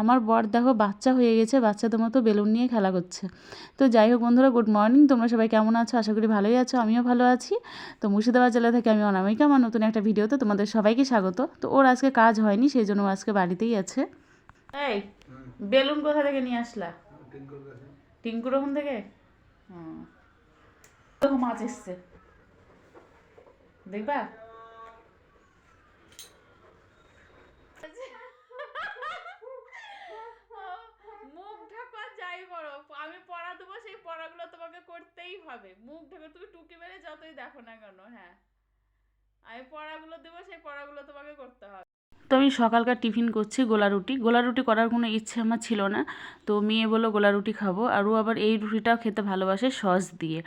আমার বর দেখো বাচ্চা হয়ে গেছে, বাচ্চাদের মতো বেলুন নিয়ে খেলা করছে। তো যাই হোক বন্ধুরা গুড মর্নিং তোমরা সবাই কেমন আছো? আশা করি ভালোই আছো, আমিও ভালো আছি। তো মুর্শিদাবাদ জেলা থেকে আমি অনামিকা, আমার নতুন একটা ভিডিওতে তোমাদের সবাইকে স্বাগত। তো ওর আজকে কাজ হয়নি সেই জন্য আজকে বাড়িতেই আছে। এই, বেলুন কোথা থেকে নিয়ে আসলা? টিঙ্কুর থেকে? মাছ এসছে। দেখবা মুখ ঢাকা যাই করো আমি পড়া দেবো, সেই পড়াগুলো তোমাকে করতেই হবে। মুখ ঢাকা তুমি টুকি মেরে যতই দেখো না কেন হ্যাঁ। আমি পড়াগুলো দেবো, সেই পড়াগুলো তোমাকে করতে হবে। তো আমি সকালকার টিফিন করছি গোলা রুটি। গোলা রুটি করার কোনো ইচ্ছে আমার ছিল না। তো মেয়ে বলল, গোলা রুটি খাব। আর ও আবার এই রুটিটাও খেতে ভালোবাসে, সস দিয়ে।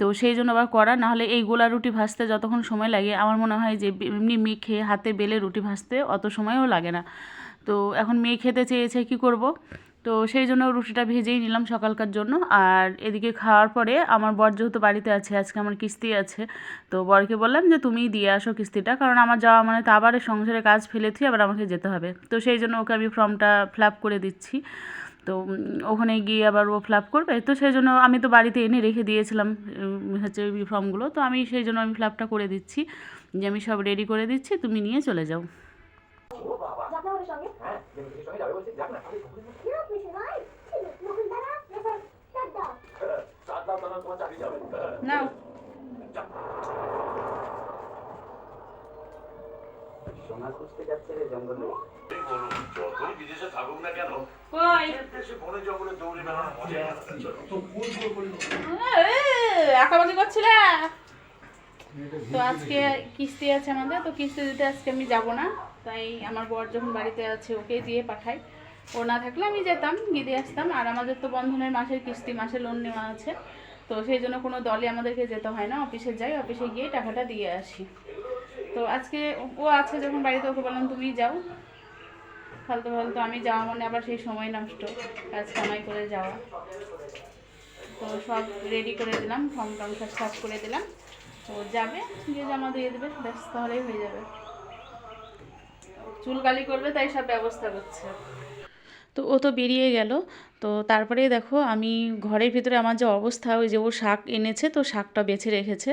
তো সেই জন্য আবার করা নাহলে এই গোলা রুটি ভাজতে যতক্ষণ সময় লাগে, আমার মনে হয় যে এমনি মেখে হাতে বেলে রুটি ভাজতে অত সময়ও লাগে না। তো এখন মেয়ে খেতে চেয়েছে, কি করব? তো সেই জন্য রুটিটা ভেজেই নিলাম সকালকার জন্য। আর এদিকে খাওয়ার পরে আমার বর যেহেতু বাড়িতে আছে, আজকে আমার কিস্তি আছে, তো বরকে বললাম যে তুমিই দিয়ে আসো কিস্তিটা, কারণ আমার যাওয়া মানে তো আবার সংসারে কাজ ফেলে ফেলেছি আবার আমাকে যেতে হবে। তো সেই জন্য ওকে আমি ফর্মটা ফিল করে দিচ্ছি। তো ওখানে গিয়ে আবার ও ফিল আপ করবে। তো সেই জন্য আমি তো বাড়িতে এনে রেখে দিয়েছিলাম হচ্ছে এই ফর্মগুলো। তো আমি সেই জন্য আমি ফিল আপটা করে দিচ্ছি, যে আমি সব রেডি করে দিচ্ছি, তুমি নিয়ে চলে যাও যাব ওর সঙ্গে হ্যাঁ সঙ্গে যাবে বলছি যাক না কেউ পিছিয়ে নয় মুকুল দাদা এসে দাদা সাত লাখ টাকা তোমার চাকরি যাবে নাও সোনা খুঁজতে যাচ্ছে রে জঙ্গলে যতই বিদেশে থাকুক না কেন বনে জঙ্গলে দৌড়ে বেড়ানো মজা আঁকাবাকি করছিলে? তো আজকে কিস্তি আছে আমাদের তো কিস্তি দিতে আজকে আমি যাব না। তাই আমার বর যখন বাড়িতে আছে ওকে দিয়ে পাঠাই। ও না থাকলে আমি যেতাম গিয়ে আসতাম। আর আমাদের তো বন্ধনের মাসের কিস্তি মাসে লোন নেওয়া আছে। তো সেই জন্য কোনো দলে আমাদেরকে যেতে হয় না, অফিসে যাই, অফিসে গিয়ে টাকাটা দিয়ে আসি। তো আজকে ও আছে যখন বাড়িতে, ওকে বললাম, তুমি যাও। ফালতু ফালতু, আমি যাওয়া মানে আবার সেই সময় নষ্ট, কাজ কামাই করে যাওয়া। তো সব রেডি করে দিলাম ফর্ম টর্ম সব সাফ করে দিলাম। তো যাবে গিয়ে জমা দিয়ে দেবে, ব্যাস, তাহলেই হয়ে যাবে। চুল কালি করবে, তাই সব ব্যবস্থা করছে। তো ও তো বেরিয়ে গেল। তো তারপরে দেখো আমি ঘরের ভিতরে আমার যে অবস্থা, ওই যে ও শাক এনেছে তো শাকটা বেছে রেখেছে।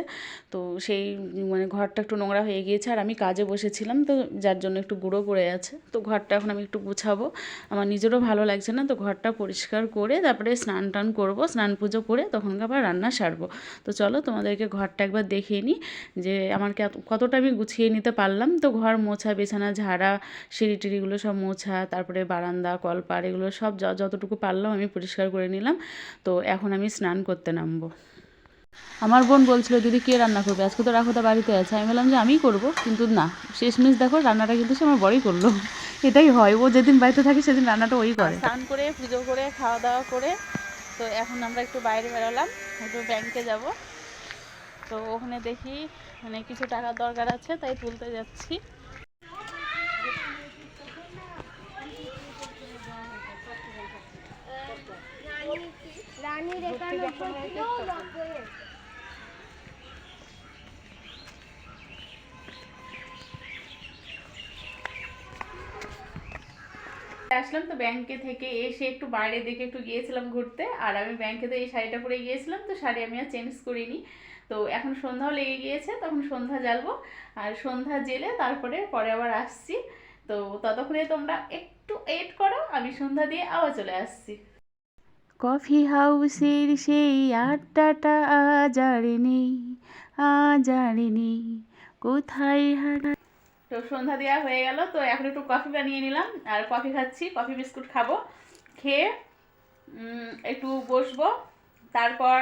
তো সেই মানে ঘরটা একটু নোংরা হয়ে গিয়েছে আর আমি কাজে বসেছিলাম তো যার জন্য একটু গুঁড়ো পড়ে আছে। তো ঘরটা এখন আমি একটু গুছাবো। আমার নিজেরও ভালো লাগছে না তো ঘরটা পরিষ্কার করে তারপরে স্নান টান করব, স্নান পুজো করে তখন আবার রান্না সারবো। তো চলো তোমাদেরকে ঘরটা একবার দেখিয়ে নিই যে আমার কত- কতটা আমি গুছিয়ে নিতে পারলাম। তো ঘর মোছা, বেছানা, ঝাড়া সিঁড়ি টিড়িগুলো সব মোছা, তারপরে বারান্দা কলপার এগুলো সব যতটুকু পারলাম আমি পরিষ্কার করে নিলাম। তো এখন আমি স্নান করতে নামবো। আমার বোন বলছিল দিদি কে রান্না করবে? আজকে তো রাখোদা বাড়িতে আছে। আমি বললাম যে আমিই করব। কিন্তু না শেষমেশ দেখো রান্নাটা কিন্তু সে আমার বড়ই করল। এটাই হয় ও যেদিন বাড়িতে থাকে সেদিন রান্নাটা ওই করে। স্নান করে পুজো করে খাওয়া দাওয়া করে তো এখন আমরা একটু বাইরে বেরোলাম একটু ব্যাংকে যাব। তো ওখানে দেখি মানে কিছু টাকার দরকার আছে তাই তুলতে যাচ্ছি। রানীর আসলাম তো ব্যাংকে থেকে, এসে একটু বাইরে দেখে একটু গিয়েছিলাম ঘুরতে, আর আমি ব্যাংকে তো এই শাড়িটা পরে গিয়েছিলাম, তো শাড়ি আমি আর চেঞ্জ করিনি। তো এখন সন্ধ্যাও লেগে গিয়েছে, তখন সন্ধ্যা জ্বালবো, আর সন্ধ্যা জেলে তারপরে পরে আবার আসছি। তো ততক্ষণে তোমরা একটু এড করো, আমি সন্ধ্যা দিয়ে আবার চলে আসছি। কফি হাউসের সেই আড্ডাটা আজ আর নেই, আজ আর নেই। কোথায় হারা তো সন্ধ্যা দেওয়া হয়ে গেল, তো এখন একটু কফি বানিয়ে নিলাম। আর কফি খাচ্ছি, কফি বিস্কুট খাব, খেয়ে একটু বসবো। তারপর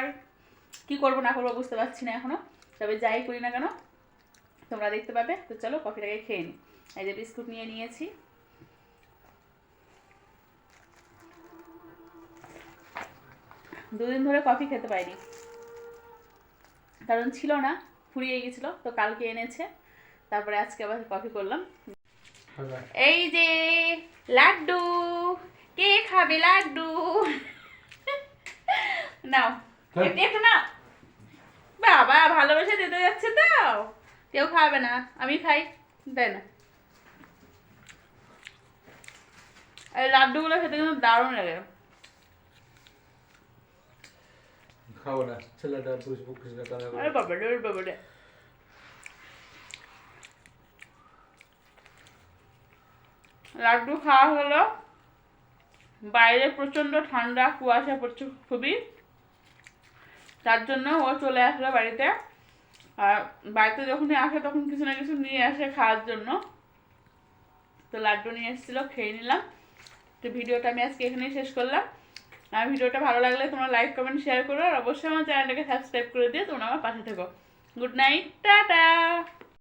কি করব না করব বুঝতে পারছি না এখনও। তবে যাই করি না কেন, তোমরা দেখতে পাবে। তো চলো কফিটাকে খেয়ে নিই এই যে বিস্কুট নিয়ে নিয়েছি। দুদিন ধরে কফি খেতে পাইনি কারণ ছিল না ফুরিয়ে গেছিল তো কালকে এনেছে। তারপরে আজকে আবার কফি করলাম। এই যে লাড্ডু! কে খাবে লাড্ডু? নাও একটু না বাবা ভালোবেসে দিতে যাচ্ছে তো। কেউ খাবে না আমি খাই দেয় না। লাড্ডুগুলো খেতে কিন্তু দারুণ লাগে। লাড্ডু খাওয়া হলো। বাইরে প্রচণ্ড ঠান্ডা, কুয়াশা পড়ছে খুবই। তার জন্য ও চলে আসলো বাড়িতে। আর বাড়িতে যখনই আসে, তখন কিছু না কিছু নিয়ে আসে খাওয়ার জন্য। তো লাড্ডু নিয়ে এসেছিল, খেয়ে নিলাম। তো ভিডিওটা আমি আজকে এখানেই শেষ করলাম। আর ভিডিওটা ভালো লাগলে তোমরা লাইক কমেন্ট শেয়ার করো আর অবশ্যই আমার চ্যানেলটাকে সাবস্ক্রাইব করে দিয়ে তোমরা আমার পাশে থেকো। Good night tata!